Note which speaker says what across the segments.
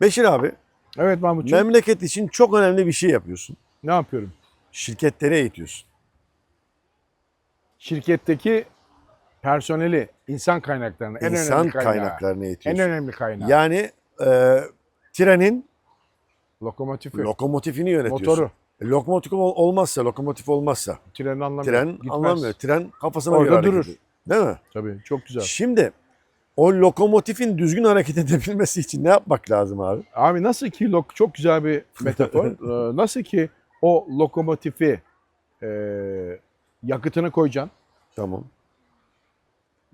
Speaker 1: Beşir abi
Speaker 2: Evet Mahmutcuğum.
Speaker 1: memleket için çok önemli bir şey yapıyorsun.
Speaker 2: ne yapıyorum?
Speaker 1: Şirketleri eğitiyorsun.
Speaker 2: Şirketteki personeli, insan kaynaklarını, en
Speaker 1: İnsan
Speaker 2: önemli kaynağı.
Speaker 1: kaynaklarını
Speaker 2: En
Speaker 1: eğitiyorsun.
Speaker 2: önemli kaynağı.
Speaker 1: Yani e, trenin
Speaker 2: Lokomotifi,
Speaker 1: lokomotifini yönetiyorsun.
Speaker 2: motoru.
Speaker 1: E, Lokomotif ol- olmazsa, lokomotif olmazsa
Speaker 2: Trenin anlamıyor.
Speaker 1: tren
Speaker 2: Gitmez.
Speaker 1: anlamıyor. Tren kafasına
Speaker 2: Orada
Speaker 1: göre hareket
Speaker 2: durur.
Speaker 1: ediyor. Değil mi?
Speaker 2: Tabii çok güzel.
Speaker 1: Şimdi o lokomotifin düzgün hareket edebilmesi için ne yapmak lazım abi?
Speaker 2: Abi nasıl ki lok çok güzel bir metafor. Ee, nasıl ki o lokomotifi e, yakıtını koyacaksın,
Speaker 1: Tamam.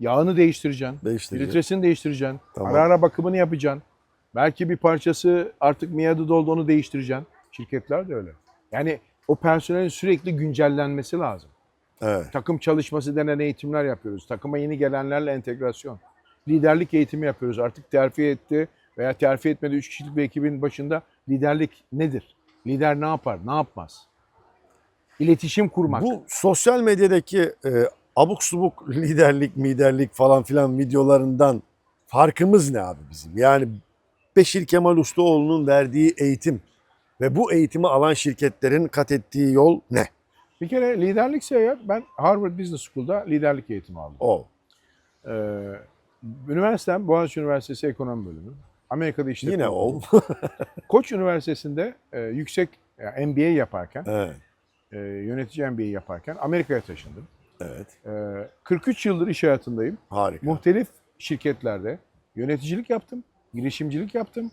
Speaker 2: yağını değiştireceksin,
Speaker 1: Değiştireceğiz.
Speaker 2: filtresini değiştireceksin,
Speaker 1: Tamam.
Speaker 2: ara ara bakımını yapacaksın. Belki bir parçası artık miadı doldu onu değiştireceksin. Şirketler de öyle. Yani o personelin sürekli güncellenmesi lazım.
Speaker 1: Evet.
Speaker 2: Takım çalışması denen eğitimler yapıyoruz. Takıma yeni gelenlerle entegrasyon. Liderlik eğitimi yapıyoruz. Artık terfi etti veya terfi etmedi 3 kişilik bir ekibin başında liderlik nedir? Lider ne yapar, ne yapmaz? İletişim kurmak.
Speaker 1: Bu sosyal medyadaki e, abuk subuk liderlik, miderlik falan filan videolarından farkımız ne abi bizim? Yani Beşir Kemal Ustaoğlu'nun verdiği eğitim ve bu eğitimi alan şirketlerin kat ettiği yol ne?
Speaker 2: Bir kere liderlikse eğer ben Harvard Business School'da liderlik eğitimi aldım.
Speaker 1: O.
Speaker 2: Ee, üniversitem Boğaziçi Üniversitesi Ekonomi Bölümü. Amerika'da işte
Speaker 1: Yine ol.
Speaker 2: Koç Üniversitesi'nde e, yüksek yani MBA yaparken,
Speaker 1: evet.
Speaker 2: e, yönetici MBA yaparken Amerika'ya taşındım.
Speaker 1: Evet.
Speaker 2: E, 43 yıldır iş hayatındayım.
Speaker 1: Harika.
Speaker 2: Muhtelif şirketlerde yöneticilik yaptım, girişimcilik yaptım.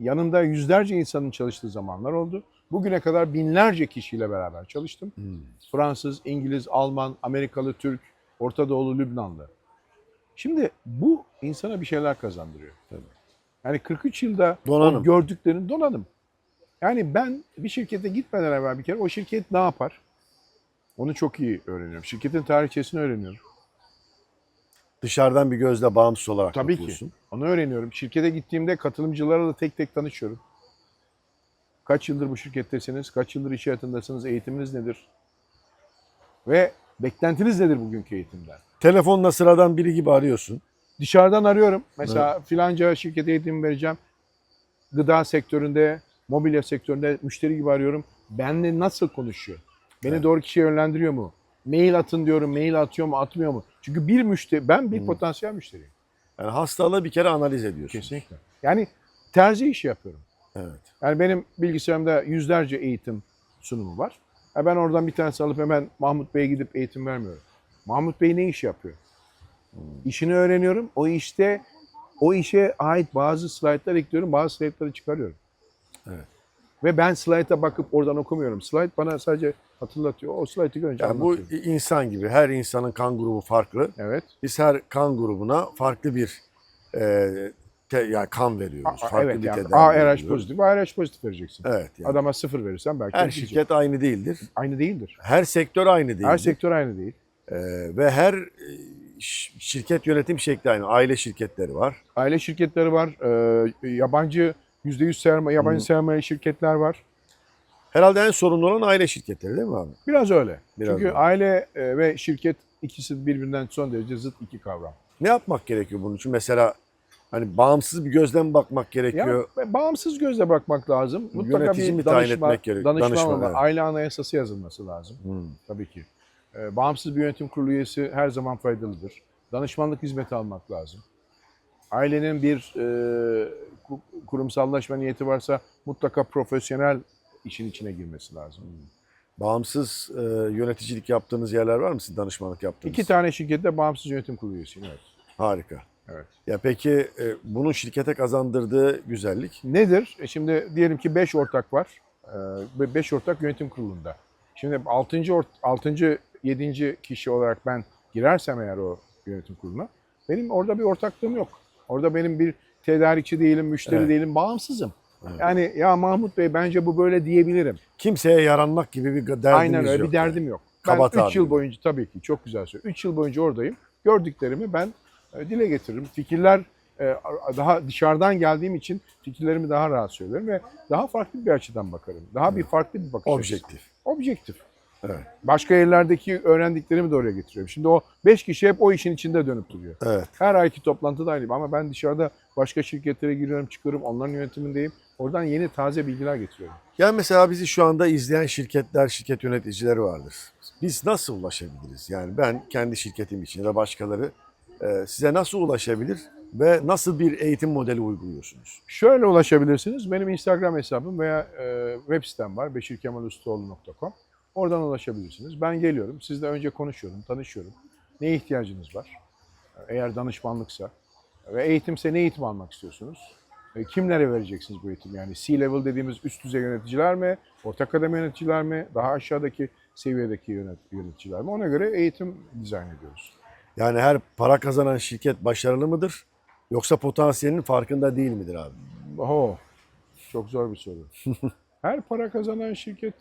Speaker 2: Yanımda yüzlerce insanın çalıştığı zamanlar oldu. Bugüne kadar binlerce kişiyle beraber çalıştım.
Speaker 1: Hmm.
Speaker 2: Fransız, İngiliz, Alman, Amerikalı, Türk, Orta Doğulu, Lübnanlı. Şimdi bu insana bir şeyler kazandırıyor.
Speaker 1: Tabii.
Speaker 2: Yani 43 yılda
Speaker 1: Donanım.
Speaker 2: o gördüklerini donanım. Yani ben bir şirkete gitmeden evvel bir kere o şirket ne yapar? Onu çok iyi öğreniyorum. Şirketin tarihçesini öğreniyorum.
Speaker 1: Dışarıdan bir gözle bağımsız olarak
Speaker 2: Tabii ki.
Speaker 1: bakıyorsun.
Speaker 2: Onu öğreniyorum. Şirkete gittiğimde katılımcılarla da tek tek tanışıyorum. Kaç yıldır bu şirkettesiniz? Kaç yıldır iş hayatındasınız? Eğitiminiz nedir? Ve beklentiniz nedir bugünkü eğitimden?
Speaker 1: Telefonla sıradan biri gibi arıyorsun.
Speaker 2: Dışarıdan arıyorum. Mesela filanca şirkete eğitim vereceğim. Gıda sektöründe, mobilya sektöründe müşteri gibi arıyorum. Benle nasıl konuşuyor? Beni
Speaker 1: Evet.
Speaker 2: doğru kişiye yönlendiriyor mu? Mail atın diyorum. Mail atıyor mu, atmıyor mu? Çünkü bir müşteri, ben bir
Speaker 1: Hmm.
Speaker 2: potansiyel müşteriyim.
Speaker 1: Yani hastalığı bir kere analiz ediyorsun.
Speaker 2: Kesinlikle. Yani terzi işi yapıyorum.
Speaker 1: Evet.
Speaker 2: Yani benim bilgisayarımda yüzlerce eğitim sunumu var. Ben oradan bir tanesi alıp hemen Mahmut Bey'e gidip eğitim vermiyorum. Mahmut Bey ne iş yapıyor? İşini öğreniyorum. O işte o işe ait bazı slaytlar ekliyorum, bazı slaytları çıkarıyorum.
Speaker 1: Evet.
Speaker 2: Ve ben slayta bakıp oradan okumuyorum. Slayt bana sadece hatırlatıyor. O slaytı görünce
Speaker 1: Yani bu insan gibi. Her insanın kan grubu farklı.
Speaker 2: Evet.
Speaker 1: Biz her kan grubuna farklı bir e, te- yani kan veriyoruz.
Speaker 2: A-
Speaker 1: farklı
Speaker 2: evet
Speaker 1: bir
Speaker 2: yani A RH pozitif, A RH pozitif vereceksin.
Speaker 1: Evet. Yani.
Speaker 2: Adama sıfır verirsen belki
Speaker 1: her
Speaker 2: yaşayacak.
Speaker 1: şirket aynı değildir.
Speaker 2: aynı değildir.
Speaker 1: Her sektör aynı değildir.
Speaker 2: Her sektör aynı değil.
Speaker 1: E, ve her e, şirket yönetim şekli aynı. Aile şirketleri var.
Speaker 2: Aile şirketleri var. e, yabancı %100 sermaye, yabancı
Speaker 1: Hı.
Speaker 2: sermaye şirketler var.
Speaker 1: Herhalde en sorunlu olan aile şirketleri değil mi abi?
Speaker 2: Biraz öyle.
Speaker 1: Biraz
Speaker 2: Çünkü
Speaker 1: öyle.
Speaker 2: aile e, ve şirket ikisi birbirinden son derece zıt iki kavram.
Speaker 1: Ne yapmak gerekiyor bunun için? Mesela hani bağımsız bir gözden bakmak gerekiyor.
Speaker 2: Ya, bağımsız gözle bakmak lazım. Mutlaka
Speaker 1: Yönetici mi
Speaker 2: bir
Speaker 1: tayin
Speaker 2: danışma,
Speaker 1: etmek gerek-
Speaker 2: danışma,
Speaker 1: danışman,
Speaker 2: olma,
Speaker 1: evet.
Speaker 2: aile anayasası yazılması lazım
Speaker 1: Hmm.
Speaker 2: tabii ki. E, bağımsız bir yönetim kurulu üyesi her zaman faydalıdır. Danışmanlık hizmeti almak lazım. Ailenin bir e, ku- kurumsallaşma niyeti varsa mutlaka profesyonel işin içine girmesi lazım.
Speaker 1: Bağımsız e, yöneticilik yaptığınız yerler var mı sizin danışmanlık yaptığınız?
Speaker 2: İki tane şirkette bağımsız yönetim kurulu üyesiyim. Evet.
Speaker 1: Harika.
Speaker 2: evet.
Speaker 1: Ya peki e, bunun şirkete kazandırdığı güzellik?
Speaker 2: Nedir? E şimdi diyelim ki 5 ortak var. 5 ortak yönetim kurulunda. Şimdi 6. Ort 6. 7. kişi olarak ben girersem eğer o yönetim kuruluna benim orada bir ortaklığım yok. Orada benim bir tedarikçi değilim, müşteri
Speaker 1: Evet.
Speaker 2: değilim, bağımsızım.
Speaker 1: Evet.
Speaker 2: Yani ya Mahmut Bey bence bu böyle diyebilirim.
Speaker 1: Kimseye yaranmak gibi bir derdimiz
Speaker 2: Aynen öyle
Speaker 1: yok.
Speaker 2: bir derdim yok. Ben
Speaker 1: Kaba
Speaker 2: 3 yıl boyunca tabii ki çok güzel söylüyor. 3 yıl boyunca oradayım. Gördüklerimi ben e, dile getiririm. Fikirler e, daha dışarıdan geldiğim için fikirlerimi daha rahat söylerim ve daha farklı bir açıdan bakarım. Daha bir farklı bir bakış açısı.
Speaker 1: Objektif. Evet.
Speaker 2: Başka yerlerdeki öğrendiklerimi de oraya getiriyorum. Şimdi o 5 kişi hep o işin içinde dönüp duruyor.
Speaker 1: Evet.
Speaker 2: Her ayki toplantıda aynı ama ben dışarıda başka şirketlere giriyorum, çıkıyorum, onların yönetimindeyim. Oradan yeni taze bilgiler getiriyorum.
Speaker 1: Yani mesela bizi şu anda izleyen şirketler, şirket yöneticileri vardır. Biz nasıl ulaşabiliriz? Yani ben kendi şirketim için ya da başkaları e, size nasıl ulaşabilir ve nasıl bir eğitim modeli uyguluyorsunuz?
Speaker 2: Şöyle ulaşabilirsiniz. Benim Instagram hesabım veya e, web sitem var. beşirkemalustoğlu.com. Oradan ulaşabilirsiniz. Ben geliyorum. Sizle önce konuşuyorum, tanışıyorum. Ne ihtiyacınız var? Eğer danışmanlıksa ve eğitimse ne eğitim almak istiyorsunuz? E, kimlere vereceksiniz bu eğitimi? Yani C-level dediğimiz üst düzey yöneticiler mi? Orta kademe yöneticiler mi? Daha aşağıdaki seviyedeki yönet- yöneticiler mi? Ona göre eğitim dizayn ediyoruz.
Speaker 1: Yani her para kazanan şirket başarılı mıdır? Yoksa potansiyelinin farkında değil midir abi?
Speaker 2: Oho, çok zor bir soru. Her para kazanan şirket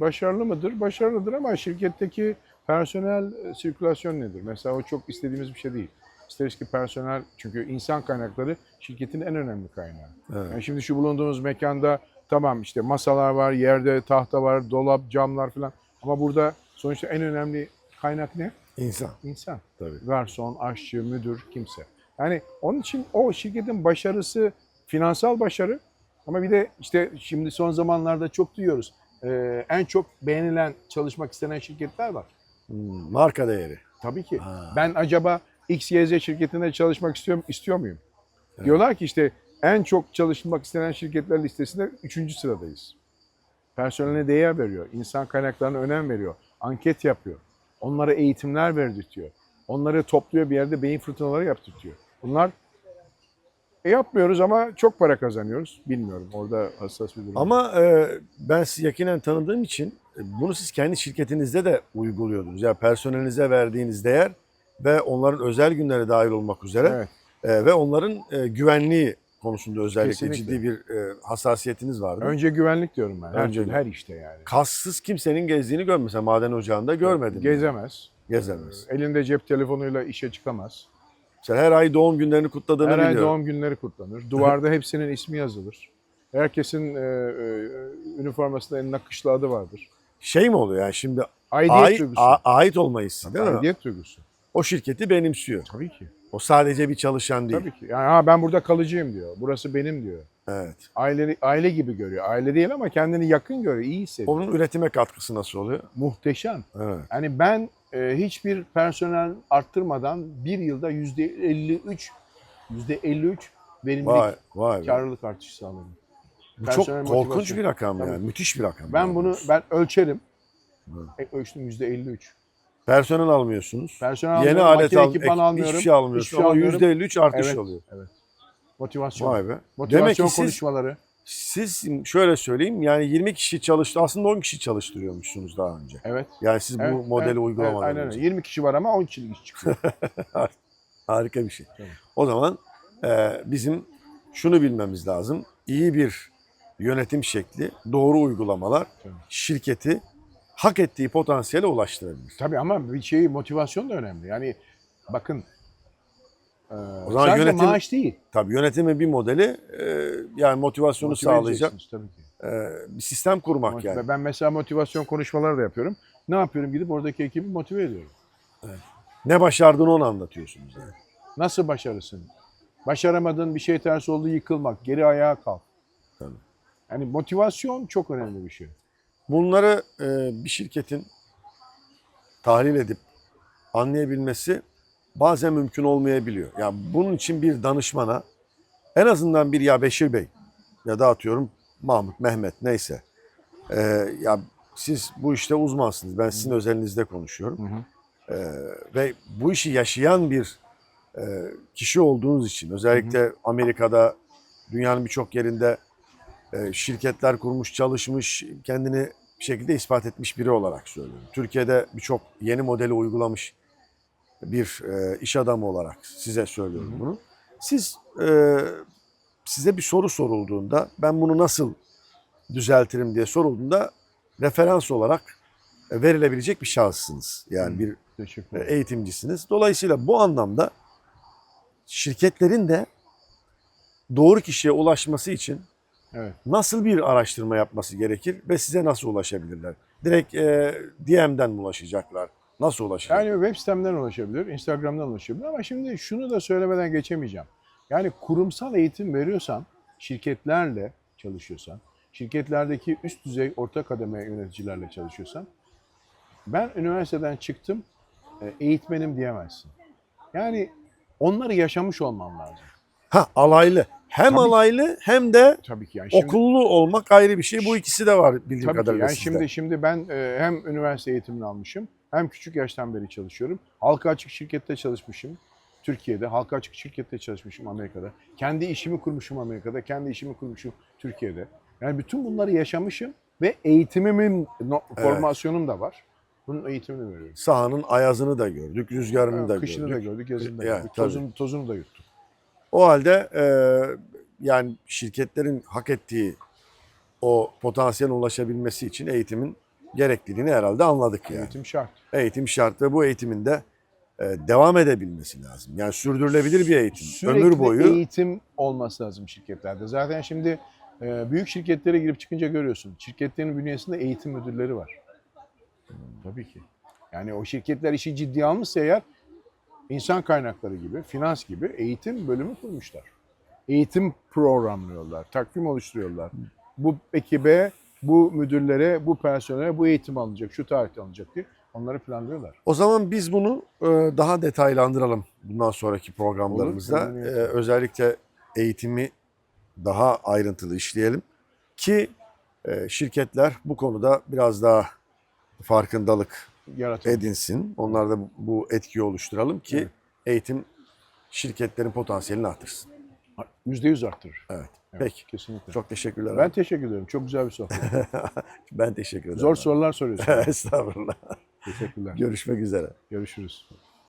Speaker 2: başarılı mıdır? Başarılıdır ama şirketteki personel e, sirkülasyon nedir? Mesela o çok istediğimiz bir şey değil. İsteriz ki personel, çünkü insan kaynakları şirketin en önemli kaynağı.
Speaker 1: Evet.
Speaker 2: Yani şimdi şu bulunduğumuz mekanda tamam işte masalar var, yerde tahta var, dolap, camlar falan. Ama burada sonuçta en önemli kaynak ne?
Speaker 1: İnsan.
Speaker 2: İnsan
Speaker 1: Tabii.
Speaker 2: garson, aşçı, müdür, kimse. Yani onun için o şirketin başarısı finansal başarı ama bir de işte şimdi son zamanlarda çok duyuyoruz. Ee, en çok beğenilen, çalışmak istenen şirketler var.
Speaker 1: Hmm, marka değeri.
Speaker 2: Tabii ki.
Speaker 1: Ha.
Speaker 2: Ben acaba XYZ şirketinde çalışmak istiyorum istiyor muyum? Diyorlar ki işte en çok çalışmak istenen şirketler listesinde 3. sıradayız. Personeline değer veriyor, insan kaynaklarına önem veriyor, anket yapıyor. Onlara eğitimler verdirtiyor. Onları topluyor bir yerde beyin fırtınaları yaptırtıyor. Bunlar e, yapmıyoruz ama çok para kazanıyoruz. Bilmiyorum orada hassas bir durum.
Speaker 1: Ama e, ben sizi yakinen tanıdığım için e, bunu siz kendi şirketinizde de uyguluyordunuz. Yani personelinize verdiğiniz değer ve onların özel günleri dahil olmak üzere
Speaker 2: evet,
Speaker 1: e, ve onların e, güvenliği konusunda özellikle
Speaker 2: Kesinlikle.
Speaker 1: ciddi bir e, hassasiyetiniz vardı.
Speaker 2: önce güvenlik diyorum ben. Her,
Speaker 1: Önce
Speaker 2: türlü, her işte yani.
Speaker 1: Kassız kimsenin gezdiğini görmedim. Mesela maden ocağında görmedim.
Speaker 2: Gezemez.
Speaker 1: Gezemez.
Speaker 2: Elinde cep telefonuyla işe çıkamaz.
Speaker 1: Mesela her ay doğum günlerini kutladığını
Speaker 2: Her ay
Speaker 1: biliyorum.
Speaker 2: doğum günleri kutlanır. Duvarda hepsinin ismi yazılır. Herkesin e, e, üniformasında en nakışlı adı vardır.
Speaker 1: Şey mi oluyor yani şimdi
Speaker 2: Aidiyet
Speaker 1: ait,
Speaker 2: duygusu.
Speaker 1: a- ait olma hissi değil mi?
Speaker 2: Aidiyet duygusu.
Speaker 1: O şirketi benimsiyor.
Speaker 2: Tabii ki.
Speaker 1: O sadece bir çalışan değil.
Speaker 2: Tabii ki. Yani ha, ben burada kalıcıyım diyor. Burası benim diyor.
Speaker 1: Evet.
Speaker 2: Aile, aile gibi görüyor. Aile değil ama kendini yakın görüyor. iyi hissediyor.
Speaker 1: Onun üretime katkısı nasıl oluyor?
Speaker 2: Muhteşem.
Speaker 1: Evet.
Speaker 2: Yani ben hiçbir personel arttırmadan bir yılda yüzde 53 yüzde 53 verimlilik
Speaker 1: Vay vay. be.
Speaker 2: karlılık artışı sağladım.
Speaker 1: Bu
Speaker 2: personel
Speaker 1: çok korkunç
Speaker 2: motivasyon.
Speaker 1: bir rakam
Speaker 2: Tabii.
Speaker 1: yani. Müthiş bir rakam.
Speaker 2: Ben
Speaker 1: yani.
Speaker 2: bunu ben ölçerim.
Speaker 1: Evet.
Speaker 2: E, ölçtüm yüzde 53.
Speaker 1: personel almıyorsunuz.
Speaker 2: Personel
Speaker 1: Yeni
Speaker 2: almıyorum,
Speaker 1: alet al,
Speaker 2: ekipman
Speaker 1: ek-
Speaker 2: almıyorum.
Speaker 1: hiçbir şey almıyorsun
Speaker 2: hiçbir şey
Speaker 1: ama
Speaker 2: almıyorum.
Speaker 1: %53 artış
Speaker 2: Evet.
Speaker 1: oluyor.
Speaker 2: Evet. Motivasyon.
Speaker 1: Vay be.
Speaker 2: Motivasyon
Speaker 1: Demek ki siz,
Speaker 2: konuşmaları.
Speaker 1: Siz şöyle söyleyeyim yani 20 kişi çalıştı aslında 10 kişi çalıştırıyormuşsunuz daha önce.
Speaker 2: Evet.
Speaker 1: Yani siz
Speaker 2: evet,
Speaker 1: bu modeli
Speaker 2: evet,
Speaker 1: uygulamadan
Speaker 2: evet, aynen
Speaker 1: önce.
Speaker 2: öyle. 20 kişi var ama 10 kişilik iş çıkıyor.
Speaker 1: Harika bir şey.
Speaker 2: Evet.
Speaker 1: O zaman e, bizim şunu bilmemiz lazım. İyi bir yönetim şekli, doğru uygulamalar
Speaker 2: Tabii.
Speaker 1: şirketi hak ettiği potansiyele ulaştırabilir.
Speaker 2: Tabii ama bir şey motivasyon da önemli. Yani bakın e,
Speaker 1: O zaman
Speaker 2: sadece
Speaker 1: yönetim-
Speaker 2: maaş değil.
Speaker 1: Tabii yönetimin bir modeli e, yani motivasyonu
Speaker 2: Motive
Speaker 1: sağlayacak
Speaker 2: Tabii ki.
Speaker 1: e, bir sistem kurmak
Speaker 2: Motive-
Speaker 1: yani.
Speaker 2: Ben mesela motivasyon konuşmaları da yapıyorum. Ne yapıyorum? Gidip oradaki ekibi motive ediyorum.
Speaker 1: Ne başardığını onu anlatıyorsunuz yani.
Speaker 2: Nasıl başarısın? Başaramadığın bir şey ters oldu yıkılmak. Geri ayağa kalk.
Speaker 1: Tabii.
Speaker 2: Yani motivasyon çok önemli bir şey.
Speaker 1: Bunları e, bir şirketin tahlil edip anlayabilmesi bazen mümkün olmayabiliyor. Yani bunun için bir danışmana en azından bir ya Beşir Bey ya da atıyorum Mahmut, Mehmet neyse. E, ya siz bu işte uzmansınız. Ben sizin özelinizde konuşuyorum. E, ve bu işi yaşayan bir e, kişi olduğunuz için özellikle Amerika'da dünyanın birçok yerinde e, şirketler kurmuş, çalışmış, kendini bir şekilde ispat etmiş biri olarak söylüyorum. Türkiye'de birçok yeni modeli uygulamış bir e, iş adamı olarak size söylüyorum bunu. Siz e, size bir soru sorulduğunda ben bunu nasıl düzeltirim diye sorulduğunda referans olarak e, verilebilecek bir şahıssınız. Yani
Speaker 2: Hı.
Speaker 1: bir eğitimcisiniz. Dolayısıyla bu anlamda şirketlerin de doğru kişiye ulaşması için
Speaker 2: Evet.
Speaker 1: nasıl bir araştırma yapması gerekir ve size nasıl ulaşabilirler? Direkt e, DM'den ulaşacaklar? Nasıl ulaşacaklar?
Speaker 2: Yani web sitemden ulaşabilir, Instagram'dan ulaşabilir ama şimdi şunu da söylemeden geçemeyeceğim. Yani kurumsal eğitim veriyorsan, şirketlerle çalışıyorsan, şirketlerdeki üst düzey orta kademe yöneticilerle çalışıyorsan, ben üniversiteden çıktım, e, eğitmenim diyemezsin. Yani onları yaşamış olman lazım.
Speaker 1: Ha alaylı. Hem
Speaker 2: Tabii.
Speaker 1: alaylı hem de
Speaker 2: Tabii ki yani şimdi,
Speaker 1: okullu olmak ayrı bir şey. Bu ikisi de var bildiğim
Speaker 2: tabii ki
Speaker 1: kadarıyla
Speaker 2: yani
Speaker 1: sizde.
Speaker 2: şimdi şimdi ben e, hem üniversite eğitimini almışım, hem küçük yaştan beri çalışıyorum. Halka açık şirkette çalışmışım. Türkiye'de halka açık şirkette çalışmışım Amerika'da. Kendi işimi kurmuşum Amerika'da, kendi işimi kurmuşum Türkiye'de. Yani bütün bunları yaşamışım ve eğitimimin no-
Speaker 1: Evet.
Speaker 2: formasyonum da var. Bunun eğitimini veriyorum.
Speaker 1: Sahanın ayazını da gördük, rüzgarını da
Speaker 2: Kışını
Speaker 1: gördük.
Speaker 2: da gördük, yazını da
Speaker 1: Yani,
Speaker 2: gördük.
Speaker 1: tabii.
Speaker 2: Tozunu, tozunu da yuttuk.
Speaker 1: O halde e, yani şirketlerin hak ettiği o potansiyel ulaşabilmesi için eğitimin gerekliliğini herhalde anladık yani.
Speaker 2: Eğitim şart.
Speaker 1: Eğitim şart ve bu eğitimin de e, devam edebilmesi lazım. Yani sürdürülebilir bir eğitim.
Speaker 2: Sürekli
Speaker 1: Ömür boyu
Speaker 2: eğitim olması lazım şirketlerde. Zaten şimdi e, büyük şirketlere girip çıkınca görüyorsun. Şirketlerin bünyesinde eğitim müdürleri var. Tabii ki. Yani o şirketler işi ciddiye almışsa eğer insan kaynakları gibi, finans gibi eğitim bölümü kurmuşlar. Eğitim programlıyorlar, takvim oluşturuyorlar. Bu ekibe, bu müdürlere, bu personele bu eğitim alınacak, şu tarihte alınacak diye onları planlıyorlar.
Speaker 1: O zaman biz bunu e, daha detaylandıralım bundan sonraki programlarımızda.
Speaker 2: Olur.
Speaker 1: E, özellikle eğitimi daha ayrıntılı işleyelim ki e, şirketler bu konuda biraz daha farkındalık
Speaker 2: Yaratıcı.
Speaker 1: edinsin. Onlar da bu- etkiyi oluşturalım ki
Speaker 2: Evet.
Speaker 1: eğitim şirketlerin potansiyelini artırsın.
Speaker 2: Yüzde yüz arttırır.
Speaker 1: Evet.
Speaker 2: Evet,
Speaker 1: Peki.
Speaker 2: Kesinlikle.
Speaker 1: Çok teşekkürler.
Speaker 2: Ben
Speaker 1: abi.
Speaker 2: teşekkür ederim. Çok güzel bir sohbet.
Speaker 1: ben teşekkür ederim.
Speaker 2: Zor
Speaker 1: abi.
Speaker 2: sorular soruyorsun.
Speaker 1: Estağfurullah.
Speaker 2: Teşekkürler.
Speaker 1: Görüşmek üzere.
Speaker 2: Görüşürüz.